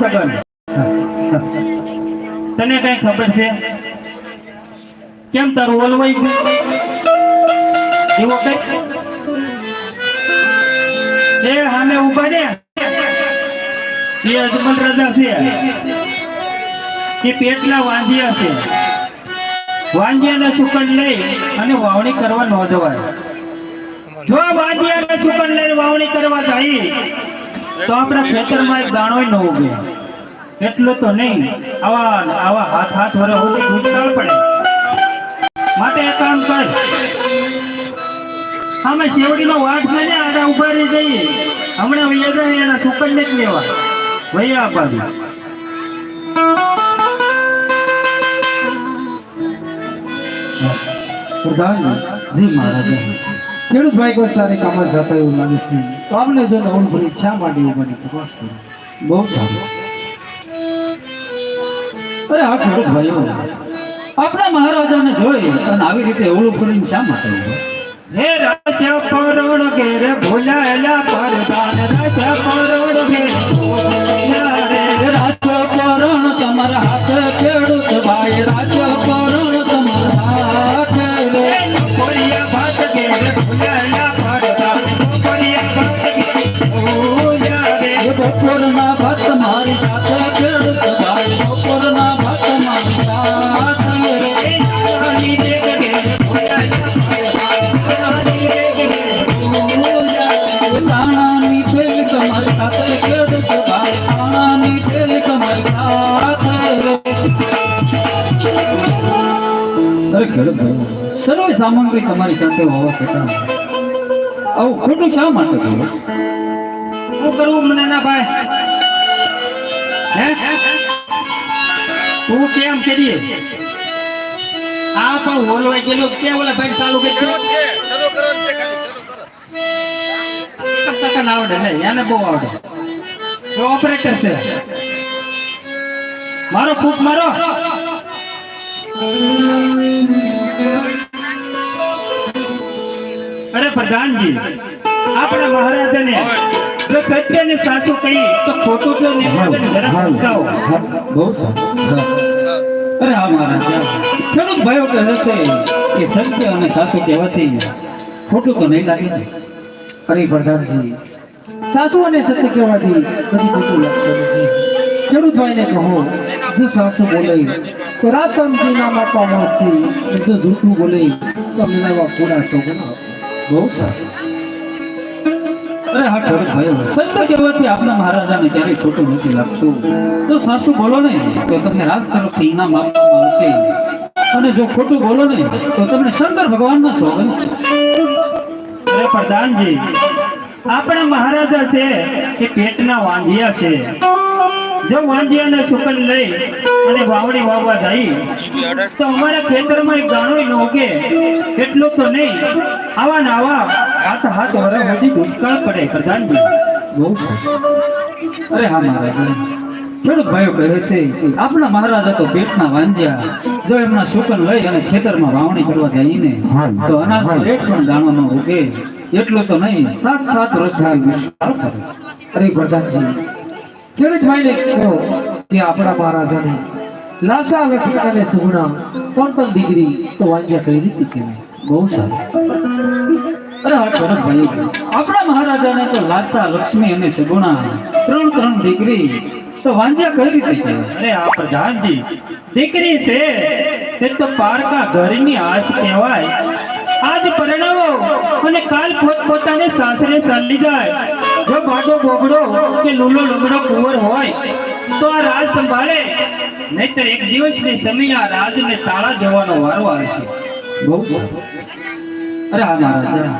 ભાઈ સગન તને કઈ ખબર છે? કેમ તારું ઓલવાઈ ગયું? એવો કઈ? એ હામે ઊભા ને એ અજમલ રાજા છે. એ પેટના વાંધિયા છે. વાંધિયાના સુકન લઈ અને વાવણી કરવા ન જવાય. જો વાંધિયાના સુકન લઈને વાવણી કરવા જાય તો આપણા ખેતરમાં એક દાણો ન ઉગે. એટલું તો નહીં, આવા આવા હાથ હાથ વરે હોતી ભૂતકાળ પડે. માટે એક કામ કર. અમે શેવડીનો વાટ છે આડા ઊભા રહી જઈએ. હમણાં વૈયા જાય એના સુકન ને જ લેવા. વૈયા બાજુ પ્રધાનજી મહારાજ. ખેડૂત ભાઈ કોઈ સારી કામમાં જતા એવું લાગે છે. તો આમને જો નવું ભરી શા માટે એવું બને તપાસ કરો? બહુ સારું. અરે હા ખેડૂત ભાઈઓ આપણા મહારાજાને જોઈ અને આવી રીતે ઓળું ફરીને શા માટે? હે રાજા પરોડ ઘેર ભૂલાયેલા પરદાન રાજા પરોડ ઘેર બપોરના ભાત મારી સાથે ખેડૂત સર્વ સામગ્રી તમારી સાથે હોવા છતાં આવું ખોટું શા માટે કહ્યું શું કરવું મને ના ભાઈ? હે? તું કેમ કરીએ આ પણ હોલવાઈ ગયેલો. કે ઓલા ભાઈ ચાલુ કે શરૂ જ છે ખાલી કરો. આવડે નહીં એને બહુ આવડે. તો ઓપરેટર છે. મારો ફૂટ મારો. પ્રધાનજી આપણા મહારાજાને જો સત્યને સાચું કહીએ તો ખોટું તો નિવેદન જરા સમજાવો. બહુ અરે હા મહારાજ. ખેડૂત ભાઈઓ કહે છે કે સત્ય અને સાસુ કહેવાથી ખોટું તો નહીં લાગે ને. અરે પ્રધાનજી સાસુ અને સત્ય કહેવાથી કદી ખોટું લાગતું. નથી ખેડૂત ભાઈને કહો જો સાસુ બોલે તો રાત કામથી નામ આપવામાં આવશે જો જૂઠું બોલે તો મિલાવવા પૂરા સોગન બહુ અને જો ખોટું બોલો ને, તો તમને શંકર ભગવાનના છે. પ્રધાનજી, આપણા મહારાજા છે એ પેટના વાંધિયા છે. જો વાંધિયાને સુકન લઈ અને વાવડી વાવવા જાય, તો અમારા ખેતરમાં એક દાણો ન ઉગે, એટલું તો નહીં. આવા ને આવા હાથ હાથ વરસ હજી દુષ્કાળ પડે, પ્રધાનજી. બહુ અરે હા, મહારાજ. ખેડૂત ભાઈઓ કહે છે આપણા મહારાજા તો પેટના વાંજ્યા જો એમના શુકન લઈ અને ખેતરમાં વાવણી કરવા જઈને તો અનાજનો એક પણ દાણો ન ઉગે. એટલું તો નહીં, સાત સાત રસ દુષ્કાળ કરે. અરે પ્રધાનજી ખેડૂત કહો કે આપણા મહારાજાને લાસા લક્ષ્મણ અને સુગુણા ત્રણ ત્રણ દીકરી તો વાંજ્યા કઈ રીતે કહેવાય? બહુ સારું. અરે હા ખેડૂત ભાઈ આપણા મહારાજાને તો લાસા લક્ષ્મી અને સુગુણા ત્રણ ત્રણ દીકરી તો વાંજ્યા કઈ રીતે કહેવાય? અરે આ પ્રધાનજી, દીકરી છે એ તો પારકા ઘરની આશ કહેવાય. આજ પરણાવો અને કાલ પોત પોતાને સાસરે ચાલી જાય. જો ભાડો બોગડો કે લૂલો લંગડો કુંવર હોય, તો આ રાજ સંભાળે. નહીતર એક દિવસની સમય આ રાજને તાળા જવાનો વારો આવશે અરે હા મહારાજા,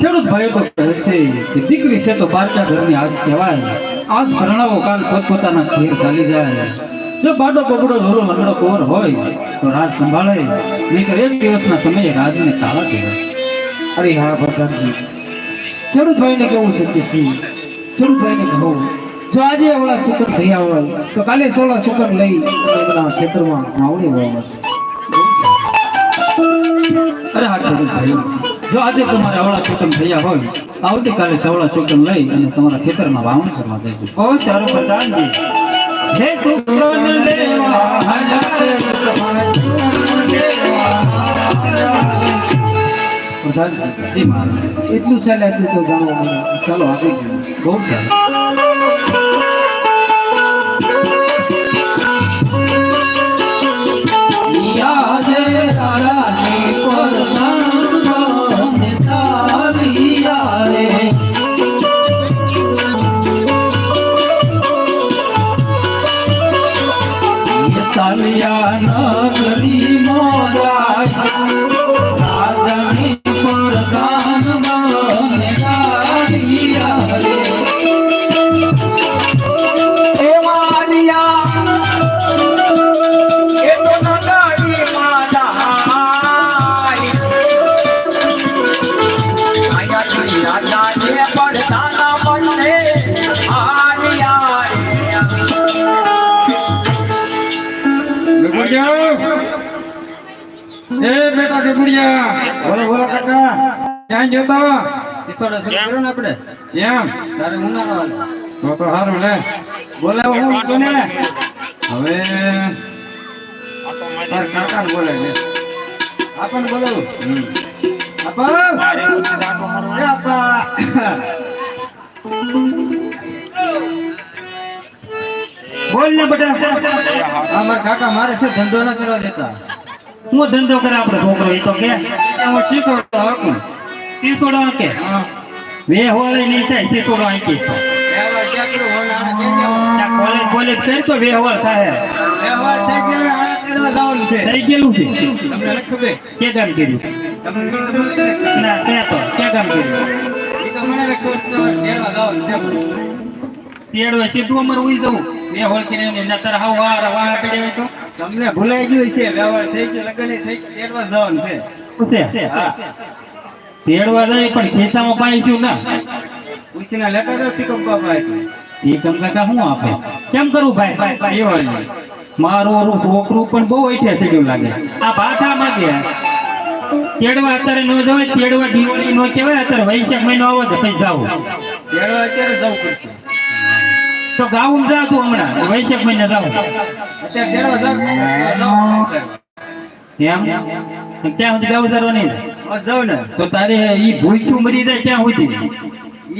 ખેડૂત ભાઈઓ તો કહેશે કે દીકરી છે તો બારકા ઘરની આશ કહેવાય. આજ પરણાવો કાલ પોતપોતાના ઘેર ચાલી જાય. જો બાડો બગડો નોરો લંગડો કોર હોય, તો રાજ સંભાળે. નહીતર એક દિવસના સમયે રાજને તાળા કહેવાય અરે હા પ્રધાનજી ખેડૂત ભાઈને કેવું છે? કે સિંહ ખેડૂત કહું જો આજે ઓલા શુકર થયા હોય, તો કાલે સોળા શુકર લઈ એમના ખેતરમાં વાવણી વાવવા અરે હા ખેડૂતભાઈ જો આજે તમારે અવળા શુકન થયા હોય આવતીકાલે સવળા શુકન લઈ અને તમારા ખેતરમાં વાવણી કરવા જજો. બહુ સારું, પ્રધાનજી. હે સુકન દેવા, હજાર પ્રધાનજી જી મહારાજ. એટલું સહેલું તો જાણવા ચાલો આગળ બહુ સારું. ક્યાં ગયો તો? સિસોડા શરૂ ને આપણે. એમ? તારે ઉનાળો તો તો સારું લે. બોલાવો હું કોને હવે તાર કાકા બોલે ને આપણ બોલાવું? હમ. એ આપા બોલ ને બેટા અમાર કાકા મારે છે ધંધો ના કરવા દેતા. હું ધંધો કરે આપડે છોકરો એ તો કે. હું શીખવાડતો હાકું તીસોડો કે હા. બે હોળે નહીં થાય તીસોડો તો કોલેજ કોલેજ કરી તો બે થાય. થઈ ગયેલું છે? કે કર્યું? ના ત્યાં તો કર્યું? તેડવા સીધું અમારે ઉઈ જવું. બે હોળ કરીને ના હાવ વાર વાર પડી તો. તમને ભૂલાઈ ગયું છે વ્યવહાર થઈ ગયો લગ્ન થઈ ગયું, તેડવા જવાનું છે. છે? હા. તેડવા જાય પણ ખેંચામાં પાય છું ના. ઉછીના લેતા જાઓ ટીકમ બાપા એટલે. એ કમ કાકા શું આપે? કેમ કરવું ભાઈ? ભાઈ ભાઈ એ હોય મારું છોકરું પણ બહુ ઐઠે ચડ્યું લાગે? આ પાછા માગે. તેડવા અત્યારે ન જવાય તેડવા દિવાળી નો કહેવાય અત્યારે વૈશાખ મહિનો આવે તો પછી જાવ તેડવા અત્યારે જવું પડશે તો ગાવું જા તું હમણાં વૈશાખ મહિને જાવ અત્યારે તેડવા. જાઓ એમ? ત્યાં સુધી ગાવું જરવા નહીં હવે ને તો તારે ઈ ભૂખ્યું મરી જાય ક્યાં સુધી.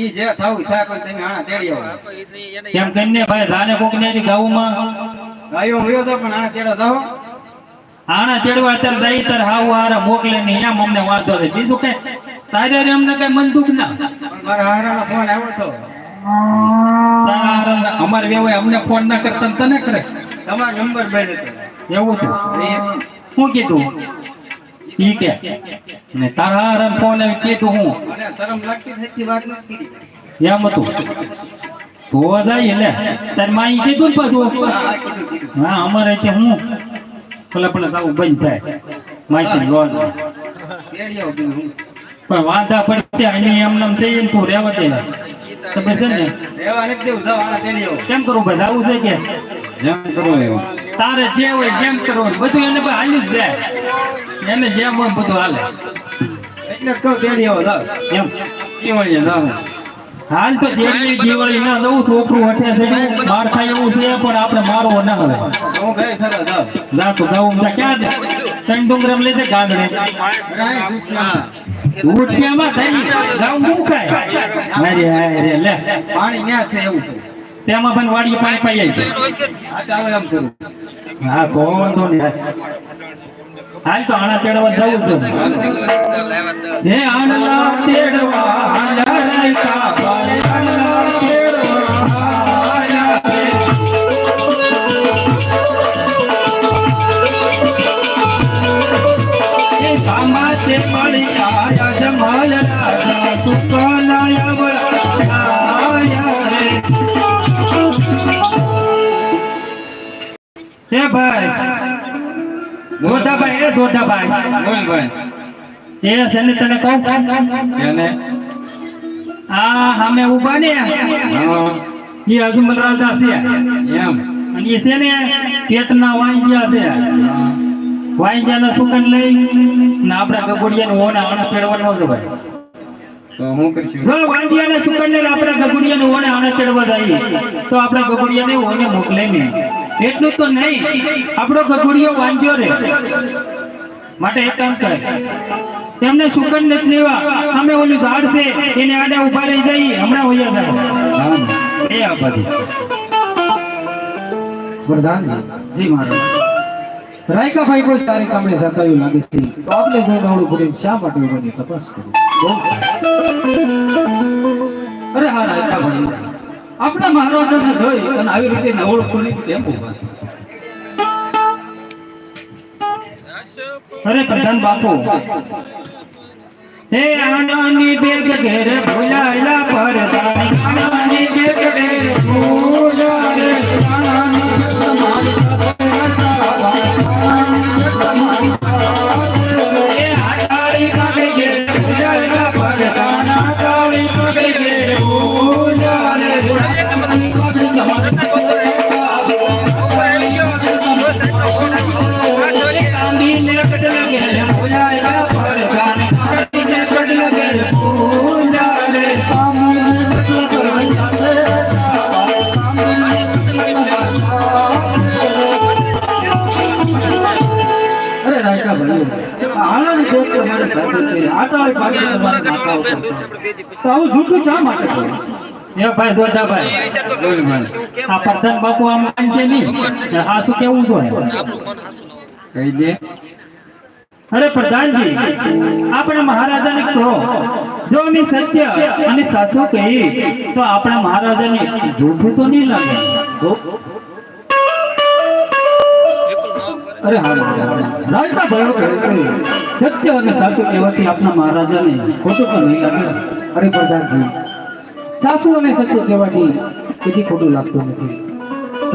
ઈ જે થવું થાય પણ તમે આના તેડી આવો. કેમ કરીને ભાઈ રાને કોક ને ગાવુંમાં ગાયો હોયો તો પણ આ તેડા જાઓ. આના તેડવા અત્યારે જાય તાર હાવ હારા મોકલે ને એમ અમને વાંધો છે બીજું કે તારે રે અમને કઈ મનદુખ ના? પણ મારા હારાનો ફોન આવ્યો તો. અમારે વેવાય અમને ફોન ના કરતા ને તને કરે. તમારો નંબર બેન એવું તો. શું કીધું? ઈ કે ને તારા આરામ ફોન આવી કીધું હું? શરમ લાગતી થઈ વાત નથી કરી એમ હતું. તો જાય એટલે તારી માઈ કીધું ને પાછું. હા, અમારે છે હું? પેલા પણ આવું બંધ થાય. માસી હું. પણ વાંધા પડશે અહીં એમ નામ થઈ તું રહેવા દે. તમે છે ને? કેમ કરું ભાઈ? આવું છે કે? જેમ કરવો એવું તારે જે હોય જેમ કરવું બધું એને ભાઈ હાલ્યું જ જાય. એને જેમ હોય બધું હાલે. હાલ તો જેવી દિવાળી ના દઉં છોકરું હઠે છે માર થાય એવું છે પણ આપણે મારવો ના હવે જા તો જાવું ક્યાં ત્રણ ડુંગરામ લઈ દે ગાંગડે ઉઠિયામાં થઈ જાવું મૂકાય અરે અરે લે. પાણી ન્યા છે એવું છે. તેમાં પણ વાડી પાણી પાઈ જાય આ ચાલો એમ કરું. હા કોણ તો હાલ તો આણા તેડવા જવું છે. હે આણલા તેડવા આણા આણલા તેડવા આયા રે. એ સામા તે મળી આયા જમાલ રાજા સુકલાયા વળાયા રે હે ભાઈ એ દોધાભાઈ બોલ ભાઈ એ છે ને તને કહું? એને? આ સામે ઊભા ને? એ અજમલ રાજા છે. એમ. અને એ છે ને પેટના વાંગ્યા છે. વાંગ્યાના સુકન લઈ ને આપણા ગગોડિયાને ઓના આણા ફેરવાનો છે ભાઈ. તો હું કરશું? જો આપણા ગગુડિયાને ઓણે આણે ચડવા જાય તો આપણા ગગુડિયાને ઓને મોકલે નહીં એટલું તો નહીં. આપણો ગગુડિયો વાંઢ્યો રે. માટે એક કામ કરે. તેમને સુગંધ નથી લેવા. અમે ઓલું ઝાડ છે એને આડે ઊભા રહી જઈએ. હમણાં જાઓ એ આભારી વરદાન જી મહારાજ. રાયકાભાઈ કોઈ સારી કામણે જતા એવું લાગે છે? તો આપણે જોઈને અવળું ભરીને શા માટે તપાસ કરી. આપણા મહારાજાને જોઈ અને આવી રીતે નવળ ખોલી કેમ ઊભા અરે પ્રધાન બાપુ, હે આનાની બેગ ઘેર ભૂલાયેલા પરદાની આનાની બેગ ઘેર ભૂલાયેલા આનંદ જોગ તમારે સાથે છે. આટાળી પાછી તમારા છે. તો આવું જૂઠું શા માટે બોલો? એ ભાઈ દોડાભાઈ આ પ્રસન્ન બાપુ આમ માનશે નહીં. ને હા કેવું જોઈએ? કહી દે. અરે પ્રધાનજી આપણે મહારાજાને કહો. જો અમે સત્ય અને સાચું કહી તો આપણા મહારાજાને જૂઠું તો નહીં લાગે. અરે હા કહે છે. સત્ય અને સાસુ કહેવાથી આપના મહારાજાને ખોટું પણ નહીં લાગે. અરે પ્રધાનજી સાસુ અને સત્ય કહેવાથી તેથી ખોટું લાગતું નથી.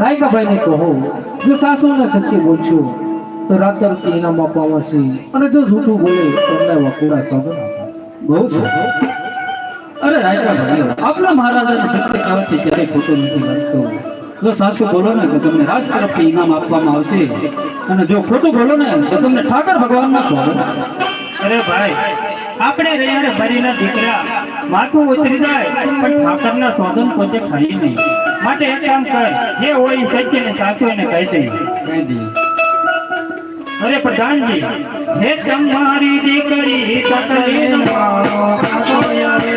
રાયકાભાઈને કહો જો સાસુ અને સત્ય બોલશો તો રાત તરફથી ઇનામ આપવામાં આવશે. અને જો જૂઠું બોલે તો એમને વકુડા સોગન બહુ છે. અરે રાયકાભાઈ આપના મહારાજાને સત્ય કહેવાથી ક્યારેય ખોટું નથી લાગતું. જો સાસુ બોલો ને તો તમને રાજ તરફથી ઇનામ આપવામાં આવશે. અને જો ખોટું બોલો ને તો તમને ઠાકર ભગવાનના સ્વાગત છે. અરે ભાઈ આપણે રહ્યા ભરીના દીકરા માથું ઉતરી જાય પણ ઠાકરના સોગન પોતે ખાઈ નહીં. માટે એક કામ કર જે હોય સત્ય ને સાચું એને કહી દઈ અરે પ્રધાનજી હે તમારી દીકરી તકલી મારો યારે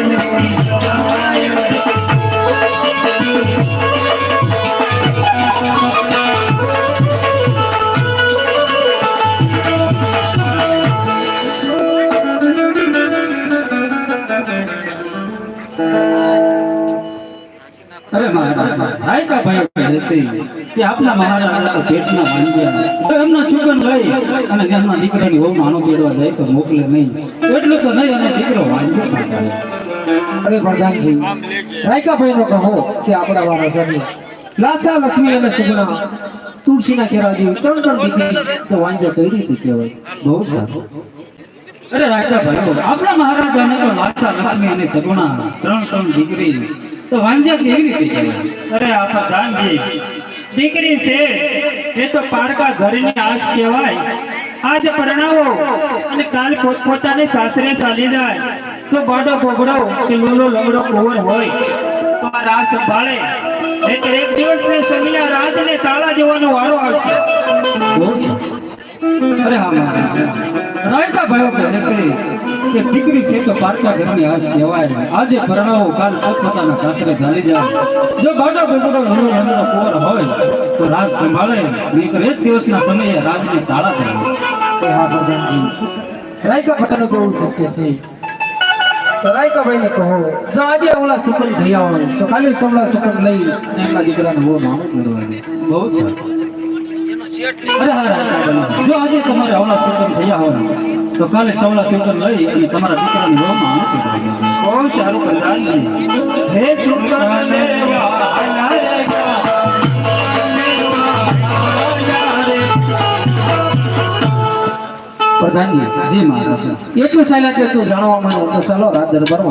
મહારાજ ભાઈ કે આપના મહારાજા તો પેટના વાંજ્યા એમના સુગન અને તેમના દીકરાની હોમ માનો બેડવા જાય તો મોકલે નહીં. એટલું તો નહીં, અને દીકરો વાંજ્યો અરે પ્રધાનજી રાયકાભાઈનો કહો કે આપણા વારાજાને લાસા, લક્ષ્મી અને સુગણા તુલસીના કેરા જેવી ત્રણ ત્રણ દીકરી તો વાંજા કઈ રીતે કહેવાય? બહુ સારું. અરે રાયકા ભાઈ આપણા મહારાજાને તો લાસા, લક્ષ્મી અને સગુણા ત્રણ ત્રણ દીકરી તો વાંજ્યા કેવી રીતે અરે, આ પ્રધાનજી દીકરી છે, એ તો પારકા ઘરની આશ કહેવાય. આજ પરણાવો અને કાલ પોતપોતાને સાસરે ચાલી જાય. તો બાડો ગોગડો કે લોલો લંગડો કુંવર હોય. તો આ રાત સંભાળે. એક દિવસ ને સમિયા રાત ને તાળા જવાનો વાળો આવશે. અરે હા રાયકા ભાઈઓ કહે છે કે દીકરી છે તો પારકા ઘરની આશ કહેવાય. આજે પરણાવો કાલ પોતપોતાના સાસરે ચાલી જાય. જો બાડો બગડો હલો હલો કોર હોય, તો રાજ સંભાળે. નહીંતર એક દિવસના સમયે રાજને તાળા એ હા, ભગવાનજી. રાયકા ભટ્ટાનું કેવું સત્ય છે. તો રાયકાભાઈને કહો, જો આજે ઓલા સુકન થયા હોય, તો કાલે સમલા સુકન લઈ એમના દીકરાને બહુ નાનું મેળવવાનું બહુ સારું. રાયકા ભાઈઓ, જો આજે તમારે આવલા સુકન થયા હોય તો કાલે સવલા સુકન લઈ અને તમારા દીકરાની હોમાં. બહુ સારું પ્રધાનજી હે શુક્ર ને વાલા રે પ્રધાનજી જી મહારાજ. એટલું સાયલા કે તું જાણવા માંગો તો ચાલો રાત દરબારમાં